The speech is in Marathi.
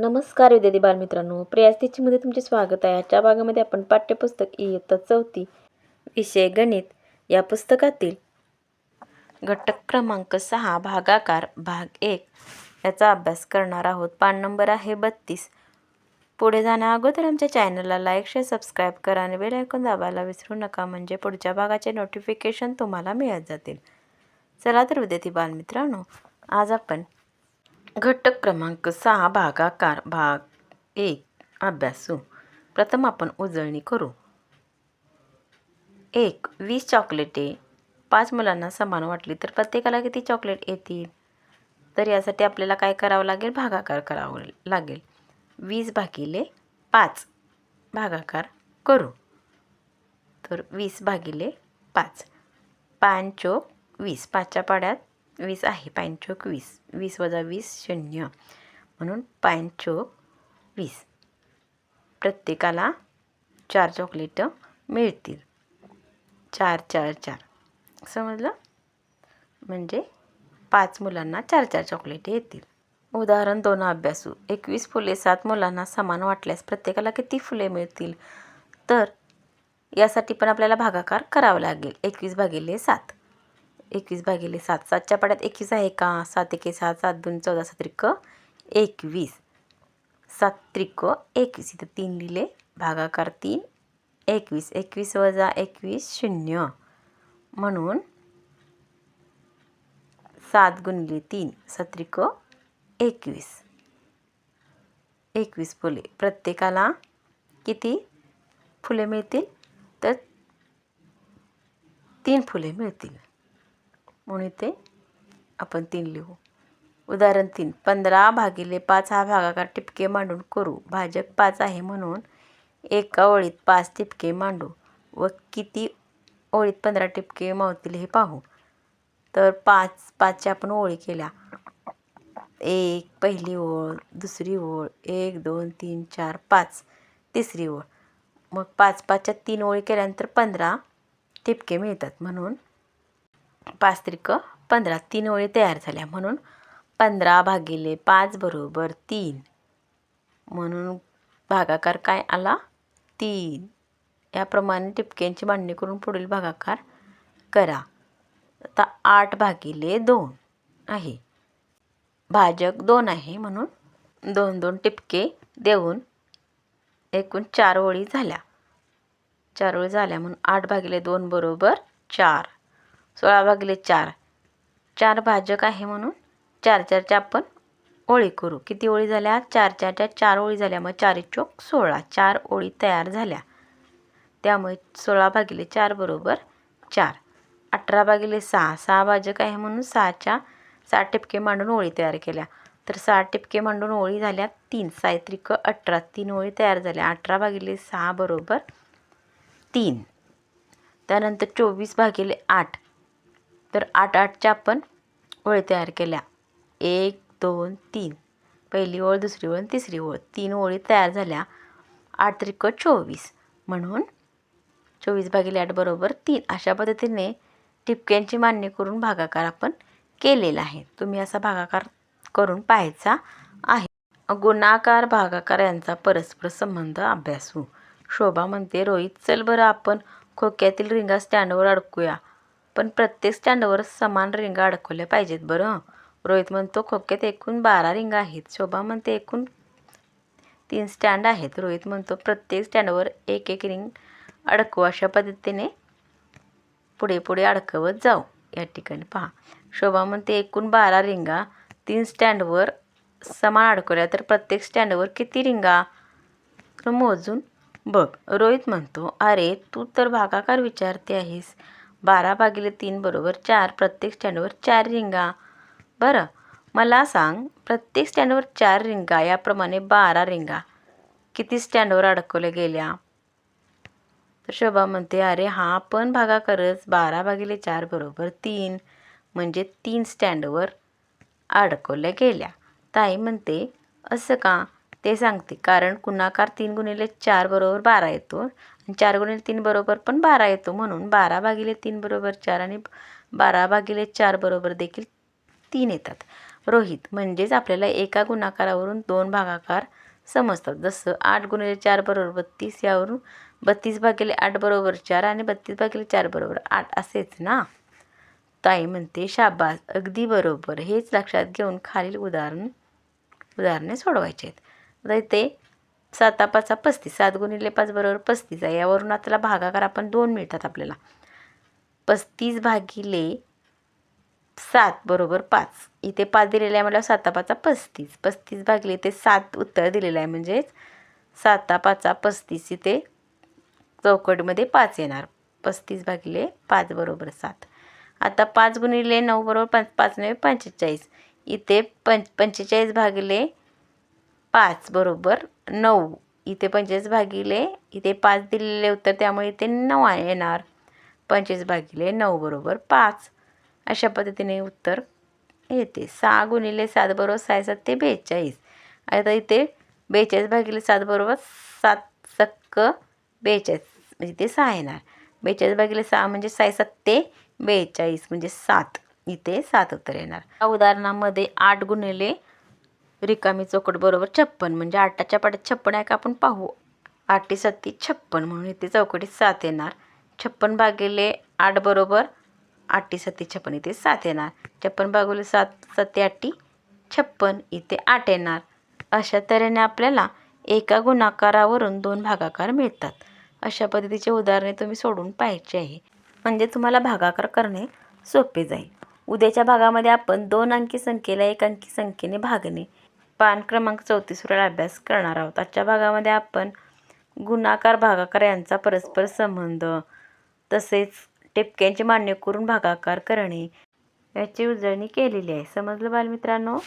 नमस्कार विद्यार्थी बालमित्रांनो. प्रियास्तीचीमध्ये तुमचे स्वागत आहे. आजच्या भागामध्ये आपण पाठ्यपुस्तक इयत्ता चौथी विषय गणित या पुस्तकातील घटक क्रमांक सहा भागाकार भाग एक याचा अभ्यास करणार आहोत. पान नंबर आहे बत्तीस. पुढे जाण्या अगोदर आमच्या चॅनलला लाईक शेअर सबस्क्राईब करा आणि बेल ऐकून दाबायला विसरू नका. म्हणजे पुढच्या भागाचे नोटिफिकेशन तुम्हाला मिळत जातील. चला तर विद्यार्थी बालमित्रांनो आज आपण घटक क्रमांक सहा भागाकार भाग एक. अभ्यासू. प्रथम आपण उजळणी करू. एक वीस चॉकलेटे. पाच मुलांना समान वाटली तर प्रत्येकाला किती चॉकलेट येतील? तर यासाठी आपल्याला काय करावं लागेल? भागाकार करावं लागेल. वीस भागिले पाच. भागाकार करू. तर वीस भागिले पाच. पांचोक वीस. पाचच्या पाड्यात वीस आहे. पांचोक वीस. वीस वजा वीस शून्य. म्हणून पांचोक वीस. प्रत्येकाला चार चॉकलेटं मिळतील. चार चार चार. समजलं? म्हणजे पाच मुलांना चार चार चॉकलेटे येतील. उदाहरण दोन अभ्यासू. एकवीस फुले सात मुलांना समान वाटल्यास प्रत्येकाला किती फुले मिळतील? तर यासाठी पण आपल्याला भागाकार करावा लागेल. एकवीस भागिले सात. एकवीस भागिले सात. सातच्या पाड्यात एकवीस आहे का? सात एके सात सात दोन चौदा सात त्रिक एकवीस. सात त्रिक एकवीस. इथं तीन लिहिले. भागाकार तीन एकवीस. एकवीस वजा एकवीस शून्य. म्हणून सात गुणिले तीन सत्रिक एकवीस. एकवीस फुले. प्रत्येकाला किती फुले मिळतील? तर तीन फुले मिळतील. म्हणून इथे आपण तीन लिहू. उदाहरण तीन पंधरा भागिले पाच हा भागाकार टिपके मांडून करू. भाजक पाच आहे म्हणून एका ओळीत पाच टिपके मांडू व किती ओळीत पंधरा टिपके मावतील हे पाहू. तर पाच पाचच्या आपण ओळी केल्या. एक पहिली ओळ दुसरी ओळ एक दोन तीन चार पाच तिसरी ओळ. मग पाच पाचच्या तीन ओळी केल्यानंतर पंधरा टिपके मिळतात म्हणून पाच त्रिक पंधरा तीन ओळी तयार झाल्या. म्हणून पंधरा भागिले पाच बरोबर तीन. म्हणून भागाकार काय आला? तीन. याप्रमाणे टिपक्यांची मांडणी करून पुढील भागाकार करा. आता आठ भागिले दोन आहे. भाजक दोन आहे म्हणून दोन दोन टिपके देऊन एकूण चार ओळी झाल्या. चार ओळी झाल्या म्हणून आठ भागिले दोन बरोबर चार. सोळा भागिले चार. चार भाजक आहे म्हणून चार चारच्या आपण ओळी करू. किती ओळी झाल्या? चार चारच्या चार ओळी झाल्या. मग चार चोक सोळा. चार ओळी तयार झाल्या. त्यामुळे सोळा भागिले चार बरोबर चार. अठरा भागिले सहा. सहा भाजक आहे म्हणून सहाच्या सहा टिपके मांडून ओळी तयार केल्या. तर सहा टिपके मांडून ओळी झाल्या तीन. सायत्रिक अठरा. तीन ओळी तयार झाल्या. अठरा भागिले सहा बरोबर तीन. त्यानंतर चोवीस भागिले आठ. तर आठ आठच्या आपण ओळी तयार केल्या. एक दोन तीन. पहिली ओळ दुसरी ओळ तिसरी ओळ. तीन ओळी तयार झाल्या. आठ त्रिक चोवीस. म्हणून चोवीस भागिले आठ बरोबर तीन. अशा पद्धतीने टिपक्यांची मांडणी करून भागाकार आपण केलेला आहे. तुम्ही असा भागाकार करून पाहायचा आहे. गुणाकार भागाकार यांचा परस्पर संबंध अभ्यासू. शोभा म्हणते रोहित चल बरं आपण खोक्यातील रिंगा स्टँडवर अडकूया. पण प्रत्येक स्टँडवर समान रिंगा अडकवल्या पाहिजेत बरं. रोहित म्हणतो खोक्यात एकूण बारा रिंगा आहेत. शोभा म्हणते एकूण तीन स्टँड आहेत. रोहित म्हणतो प्रत्येक स्टँडवर एक एक रिंग अडकवू अशा पद्धतीने पुढे पुढे अडकवत जाऊ. या ठिकाणी पहा. शोभा म्हणते एकूण बारा रिंगा तीन स्टँडवर समान अडकवल्या तर प्रत्येक स्टँडवर किती रिंगा? मोजून बघ. रोहित म्हणतो अरे तू तर भागाकार विचारते आहेस बारा भागिले तीन बरोबर चार प्रत्येक स्टँडवर चार रिंगा. बरं मला सांग प्रत्येक स्टँडवर चार रिंगा याप्रमाणे बारा रिंगा किती स्टँडवर अडकवल्या गेल्या? तर शोभा म्हणते अरे हा पण भागाकारच बारा भागिले चार बरोबर तीन म्हणजे तीन स्टँडवर अडकवल्या गेल्या. ताई म्हणते असं का? ते सांगते कारण गुणाकार तीन गुणिले चार बरोबर बारा येतो. चार गुणिले तीन बरोबर पण बारा येतो म्हणून बारा भागिले तीन बरोबर चार आणि बारा भागिले चार बरोबर देखील तीन येतात. रोहित म्हणजेच आपल्याला एका गुणाकारावरून दोन भागाकार समजतात. जसं आठ गुणिले चार बरोबर बत्तीस यावरून बत्तीस भागिले आठ बरोबर चार आणि बत्तीस भागिले चार बरोबर आठ असेच ना? ताई म्हणते शाबास अगदी बरोबर. हेच लक्षात घेऊन खालील उदाहरण उदाहरणे सोडवायचे आहेत. आता इथे साता पाचा पस्तीस सात गुणिले पाच बरोबर पस्तीस आहे. यावरून आता भागाकार आपण दोन मिळतात आपल्याला. पस्तीस भागिले सात बरोबर पाच. इथे पाच दिलेले आहे म्हटल्यावर साता पाचा पस्तीस. पस्तीस भागिले इथे सात उत्तर दिलेलं आहे म्हणजेच साता पाचा पस्तीस इथे चौकटमध्ये पाच येणार. पस्तीस भागिले पाच बरोबर सात. आता पाच गुणिले नऊ बरोबर पाच पाच नव्हे पंचेचाळीस. इथे पंच पंचेचाळीस भागिले पाच बरोबर नऊ. इथे पंचेचाळीस भागिले इथे पाच दिलेले उत्तर त्यामुळे इथे नऊ आहे येणार. पंचवीस भागिले नऊ बरोबर पाच. अशा पद्धतीने उत्तर येते. सहा गुणिले सात बरोबर सहा सात ते बेचाळीस. आता इथे बेचाळीस भागिले सात बरोबर सात सक्क बेचाळीस म्हणजे ते सहा येणार. बेचाळीस भागिले सहा म्हणजे साय सात ते बेचाळीस म्हणजे सात. इथे सात उत्तर येणार. या उदाहरणामध्ये आठ गुणिले रिकामी चौकट बरोबर छप्पन म्हणजे आठाच्या पाट्यात छप्पन आहे का आपण पाहू. आठी सत्ती छप्पन म्हणून इथे चौकटीत सात येणार. छप्पन भागिले आठ बरोबर आठी सत्ती छप्पन इथे सात येणार. छप्पन भागिले सात सत्ती आठी छप्पन इथे आठ येणार. अशा तऱ्हेने आपल्याला एका गुणाकारावरून दोन भागाकार मिळतात. अशा पद्धतीचे उदाहरणे तुम्ही सोडून पाहायचे आहे. म्हणजे तुम्हाला भागाकार करणे सोपे जाईल. उद्याच्या भागामध्ये आपण दोन अंकी संख्येला एक अंकी संख्येने भागणे पान क्रमांक चौतीसवर अभ्यास करणार आहोत. आजच्या भागामध्ये आपण गुणाकार भागाकार यांचा परस्पर संबंध तसेच टिपक्यांची मान्य करून भागाकार करणे याची उजळणी केलेली आहे. समजलं बालमित्रांनो?